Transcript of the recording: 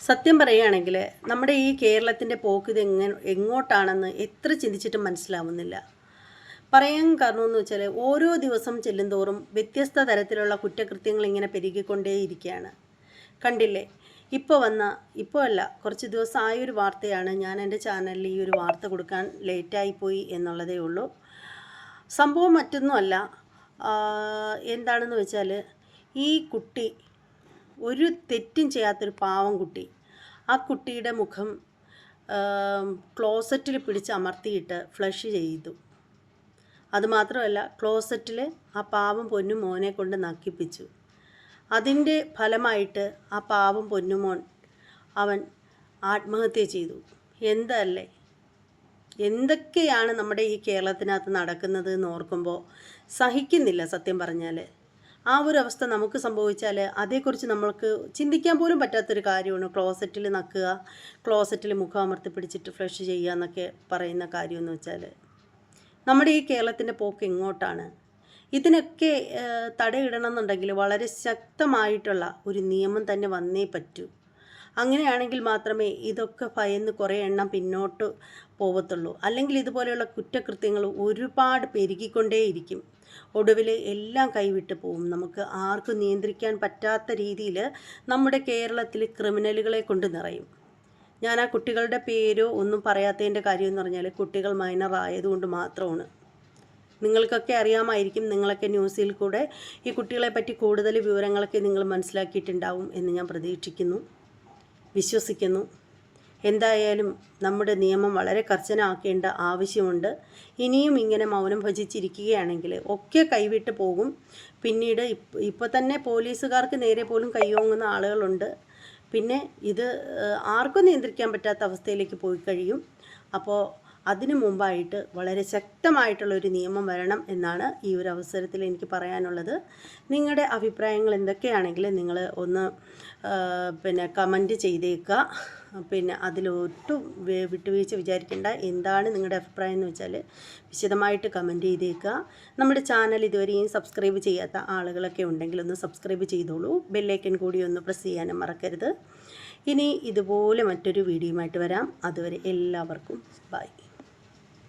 സത്യം പറയുകയാണെങ്കിൽ നമ്മുടെ ഈ കേരളത്തിന്റെ പോക്ക് ഇത് എങ്ങനെ എങ്ങോട്ടാണെന്ന് എത്ര ചിന്തിച്ചിട്ടും മനസ്സിലാവുന്നില്ല. പറയാൻ കാരണമെന്ന് വെച്ചാൽ ഓരോ ദിവസം ചെല്ലുന്തോറും വ്യത്യസ്ത തരത്തിലുള്ള കുറ്റകൃത്യങ്ങൾ ഇങ്ങനെ പെരുകിക്കൊണ്ടേയിരിക്കുകയാണ് കണ്ടില്ലേ? ഇപ്പോൾ വന്ന ഇപ്പോൾ അല്ല കുറച്ച് ദിവസം ആയൊരു വാർത്തയാണ് ഞാൻ എന്റെ ചാനലിൽ ഈ ഒരു വാർത്ത കൊടുക്കാൻ ലേറ്റായിപ്പോയി എന്നുള്ളതേ ഉള്ളൂ. സംഭവം മറ്റൊന്നുമല്ല. എന്താണെന്ന് വെച്ചാൽ ഈ കുട്ടി ഒരു തെറ്റും ചെയ്യാത്തൊരു പാവം കുട്ടി. ആ കുട്ടിയുടെ മുഖം ക്ലോസറ്റിൽ പിടിച്ച് അമർത്തിയിട്ട് ഫ്ലഷ് ചെയ്തു. അതുമാത്രമല്ല ക്ലോസറ്റിൽ ആ പാവം പൊന്നു മോനെ കൊണ്ട് നക്കിപ്പിച്ചു. അതിന്റെ ഫലമായിട്ട് ആ പാവം പൊന്നുമോൻ അവൻ ആത്മഹത്യ ചെയ്തു. എന്തല്ലേ? എന്തൊക്കെയാണ് നമ്മുടെ ഈ കേരളത്തിനകത്ത് നടക്കുന്നത് എന്ന് ഓർക്കുമ്പോൾ സഹിക്കുന്നില്ല സത്യം പറഞ്ഞാൽ ആ ഒരു അവസ്ഥ നമുക്ക് സംഭവിച്ചാൽ അതേക്കുറിച്ച് നമ്മൾക്ക് ചിന്തിക്കാൻ പോലും പറ്റാത്തൊരു കാര്യമാണ് ക്ലോസറ്റിൽ നക്കുക ക്ലോസറ്റിൽ മുഖം അമർത്തി പിടിച്ചിട്ട് ഫ്ലഷ് ചെയ്യുക എന്നൊക്കെ പറയുന്ന കാര്യമെന്ന് വെച്ചാൽ നമ്മുടെ ഈ കേരളത്തിന്റെ പോക്ക് എങ്ങോട്ടാണ് ഇതിനൊക്കെ തടയിടണം എന്നുണ്ടെങ്കിൽ വളരെ ശക്തമായിട്ടുള്ള ഒരു നിയമം തന്നെ വന്നേ പറ്റൂ. അങ്ങനെയാണെങ്കിൽ മാത്രമേ ഇതൊക്കെ ഭയന്ന് കുറേ എണ്ണം പിന്നോട്ട് പോവത്തുള്ളൂ. അല്ലെങ്കിൽ ഇതുപോലെയുള്ള കുറ്റകൃത്യങ്ങൾ ഒരുപാട് പെരുകിക്കൊണ്ടേയിരിക്കും. ഒടുവിൽ എല്ലാം കൈവിട്ട് പോവും. നമുക്ക് ആർക്കും നിയന്ത്രിക്കാൻ പറ്റാത്ത രീതിയിൽ നമ്മുടെ കേരളത്തിൽ ക്രിമിനലുകളെ കൊണ്ട് നിറയും. ഞാൻ ആ കുട്ടികളുടെ പേരോ ഒന്നും പറയാത്തതിന്റെ കാര്യം എന്ന് പറഞ്ഞാൽ കുട്ടികൾ മൈനർ ആയതുകൊണ്ട് മാത്രമാണ്. നിങ്ങൾക്കൊക്കെ അറിയാമായിരിക്കും നിങ്ങളൊക്കെ ന്യൂസിൽ കൂടെ ഈ കുട്ടികളെ പറ്റി കൂടുതൽ വിവരങ്ങളൊക്കെ നിങ്ങൾ മനസ്സിലാക്കിയിട്ടുണ്ടാവും എന്ന് ഞാൻ പ്രതീക്ഷിക്കുന്നു. വിശ്വസിക്കുന്നു. എന്തായാലും നമ്മുടെ നിയമം വളരെ കർശനമാക്കേണ്ട ആവശ്യമുണ്ട്. ഇനിയും ഇങ്ങനെ മൗനം ഭജിച്ചിരിക്കുകയാണെങ്കിൽ ഒക്കെ കൈവിട്ട് പോകും. പിന്നീട് ഇപ്പം തന്നെ പോലീസുകാർക്ക് നേരെ പോലും കൈയോങ്ങുന്ന ആളുകളുണ്ട്. പിന്നെ ഇത് ആർക്കും നിയന്ത്രിക്കാൻ പറ്റാത്ത അവസ്ഥയിലേക്ക് പോയി കഴിയും. അപ്പോൾ അതിനു മുമ്പായിട്ട് വളരെ ശക്തമായിട്ടുള്ള ഒരു നിയമം വരണം എന്നാണ് ഈ ഒരു അവസരത്തിൽ എനിക്ക് പറയാനുള്ളത്. നിങ്ങളുടെ അഭിപ്രായങ്ങൾ എന്തൊക്കെയാണെങ്കിലും നിങ്ങൾ ഒന്ന് പിന്നെ കമന്റ് ചെയ്തേക്കുക. പിന്നെ അതിലൊട്ടും വിട്ടുവീഴ്ച വിചാരിക്കേണ്ട. എന്താണ് നിങ്ങളുടെ അഭിപ്രായം എന്ന് വെച്ചാൽ വിശദമായിട്ട് കമന്റ് ചെയ്തേക്കുക. നമ്മുടെ ചാനൽ ഇതുവരെയും സബ്സ്ക്രൈബ് ചെയ്യാത്ത ആളുകളൊക്കെ ഉണ്ടെങ്കിൽ ഒന്ന് സബ്സ്ക്രൈബ് ചെയ്തോളൂ. ബെല്ലൈക്കൻ കൂടി ഒന്ന് പ്രസ് ചെയ്യാനും മറക്കരുത്. ഇനി ഇതുപോലെ മറ്റൊരു വീഡിയോ ആയിട്ട് വരാം. അതുവരെ എല്ലാവർക്കും ബൈ.